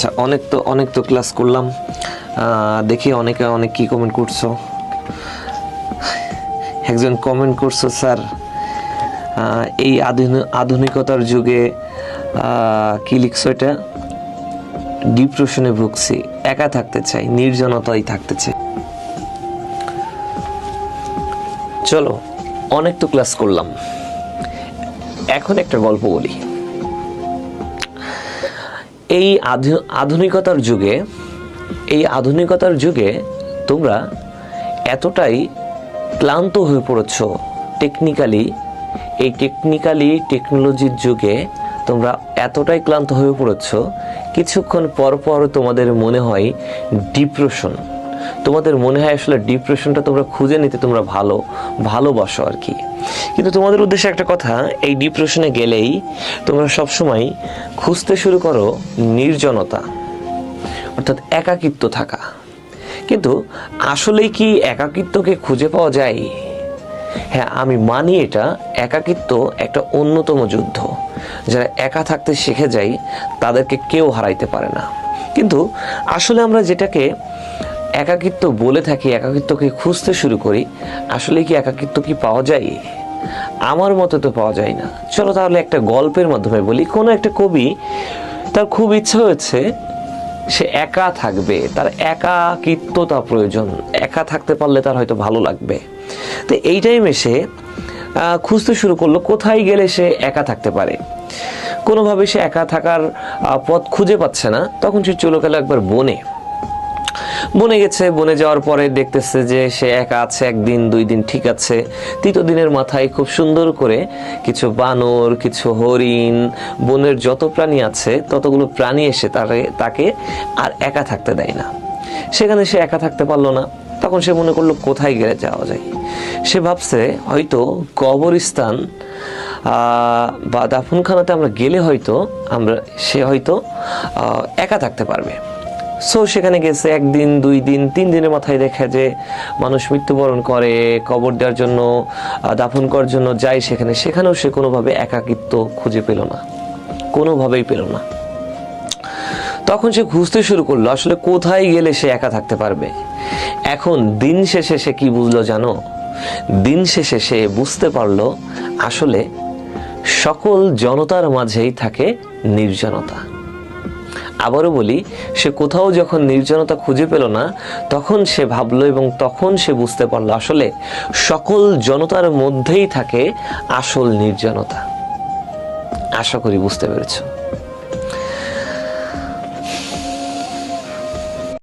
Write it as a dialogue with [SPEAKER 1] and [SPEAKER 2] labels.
[SPEAKER 1] আচ্ছা অনেক তো অনেক তো ক্লাস করলাম। দেখি অনেকে, অনেক কি কমেন্ট করছ। একজন কমেন্ট করছ, স্যার এই আধুনি- আধুনিকতার যুগে কি লিখছো এটা? ডিপ্রেশনে ভুগছি, একা থাকতে চাই, নির্জনতাই থাকতে চাই। চলো, অনেক তো ক্লাস করলাম। এখন একটা গল্প বলি। এই আধু- আধুনিকতার যুগে, এই আধুনিকতার যুগে তোমরা এতটাই ক্লান্ত হয়ে পড়েছ টেকনিক্যালি এই টেকনিক্যালি টেকনোলজির যুগে তোমরা এতটাই ক্লান্ত হয়ে পড়েছ, কিছুক্ষণ পরপর পর তোমাদের মনে হয় ডিপ্রেশন তোমাদের মনে হয় আসলে ডিপ্রেশনটা তোমরা খুঁজে নিতে তোমরা ভালো, ভালোবাসো আর কি। কিন্তু তোমাদের উদ্দেশ্যে একটা কথা, এই ডিপ্রেশনে গেলেই তোমরা সবসময় খুঁজতে শুরু করো নির্জনতা, অর্থাৎ একাকিত্ব থাকা। কিন্তু আসলেই কি একাকিত্বকে খুঁজে পাওয়া যায়? হ্যাঁ আমি মানি এটা, একাকিত্ব একটা অন্যতম যুদ্ধ। যারা একা থাকতে শিখে যায়, তাদেরকে কেউ হারাইতে পারে না। কিন্তু আসলে আমরা যেটাকে একাকিত্ব বলে থাকি, একাকিত্বকে খুঁজতে শুরু করি। আসলে কি একাকিত্ব কি পাওয়া যায়? আমার মতে তো পাওয়া যায় না। চলো তাহলে একটা গল্পের মাধ্যমে বলি। কোনো একটা কবি তার খুব ইচ্ছা হয়েছে, সে একা থাকবে। তার একাকিত্বতা প্রয়োজন। একা থাকতে পারলে তার হয়তো ভালো লাগবে। তো এই টাইমে সে খুঁজতে শুরু করল, কোথায় গেলে সে একা থাকতে পারে? কোনোভাবে সে একা থাকার পথ খুঁজে পাচ্ছে না। তখন সে চলে গেল একবার বনে। বনে গেছে, বনে যাওয়ার পরে দেখতেছে যে সে একা আছে, একদিন, দুই দিন ঠিক আছে। তৃতীয় দিনের মাথায় খুব সুন্দর করে কিছু বানর, কিছু হরিণ, বনের যত প্রাণী আছে, ততগুলো প্রাণী এসে তারে, তাকে আর একা থাকতে দেয় না। সেখানে সে একা থাকতে পারল না। তখন সে মনে করল, কোথায় গেলে যাওয়া যায়? সে ভাবছে, হয়তো কবরস্থান বা দাফনখানাতে আমরা গেলে হয়তো আমরা, সে হয়তো একা থাকতে পারবে। সো সেখানে গেছে একদিন, দুই দিন, তিন দিনের মাথায় দেখে যে মানুষ মৃত্যুবরণ করে, কবর দেওয়ার জন্য দাফন করার জন্য যায় সেখানে। সেখানেও সে কোনোভাবে একাকিত্ব খুঁজে পেল না। কোনোভাবেই পেল না। তখন সে খুঁজতে শুরু করল, আসলে কোথায় গেলে সে একা থাকতে পারবে? এখন দিন শেষে সে কি বুঝলো জানো? দিন শেষে সে বুঝতে পারল, আসলে সকল জনতার মাঝেই থাকে নির্জনতা। আবারও বলি, সে কোথাও যখন নির্জনতা খুঁজে পেল না, তখন সে ভাবলো এবং তখন সে বুঝতে পারল আসলে সকল জনতার মধ্যেই থাকে আসল নির্জনতা। আশা করি বুঝতে পেরেছ।